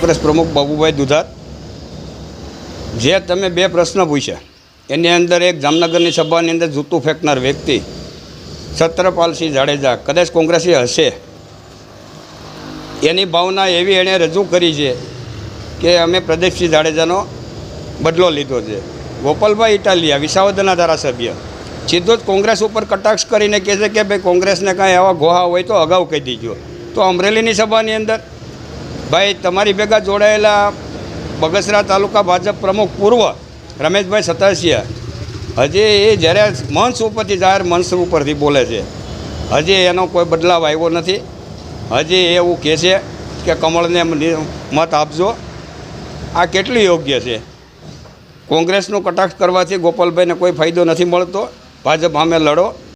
કોંગ્રેસ પ્રમુખ બાબુભાઈ દુધાત, જે તમે બે પ્રશ્ન પૂછ્યા. એની અંદર એક જામનગરની સભાની અંદર જૂતું ફેંકનાર વ્યક્તિ સત્રપાલસિંહ જાડેજા, કદાચ કોંગ્રેસી હશે. એની ભાવના એવી એણે રજૂ કરી છે કે અમે પ્રદીપસિંહ જાડેજાનો બદલો લીધો છે. ગોપાલભાઈ ઇટાલિયા, વિસાવદરના ધારાસભ્ય, સીધો જ કોંગ્રેસ ઉપર કટાક્ષ કરીને કહે છે કે ભાઈ કોંગ્રેસને કાંઈ આવા ગોહા હોય તો અગાઉ કહી દીજો. તો અમરેલીની સભાની અંદર ભાઈ, તમારી ભેગા જોડાયેલા બગસરા તાલુકા ભાજપ પ્રમુખ પૂર્વ રમેશભાઈ સતાસિયા. હજી એ જ્યારે મંચ ઉપરથી જાહેર મંચ ઉપરથી બોલે છે. હજી એનો કોઈ બદલાવ આવ્યો નથી. હજી એવું કહે છે કે કમળને મત આપજો. આ કેટલું યોગ્ય છે? કોંગ્રેસનો કટાક્ષ કરવાથી ગોપાલભાઈને કોઈ ફાયદો નથી મળતો. ભાજપ સામે લડો.